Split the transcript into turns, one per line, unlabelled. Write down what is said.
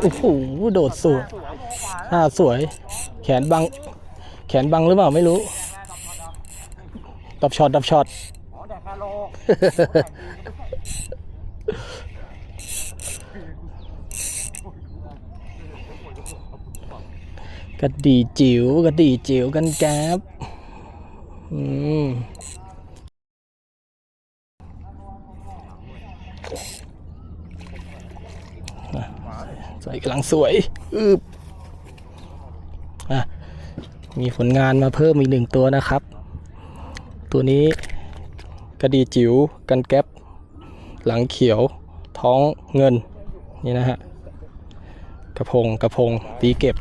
โอ้โหโดดสวยท่าสวย แขนบัง แขนบังหรือเปล่าไม่รู้ดับช็อตดับช็อต
ก
ระดีจิ๋วกระดีจิ๋วกันแก๊บอืมอ ใส่กำลังสวยอึบอะมีผลงานมาเพิ่มอีกหนึ่งตัวนะครับ ตัวนี้กระดีจิ๋วกันแก๊บหลังเขียวท้องเงินนี่นะฮะกระพงกระพงตีเก็บ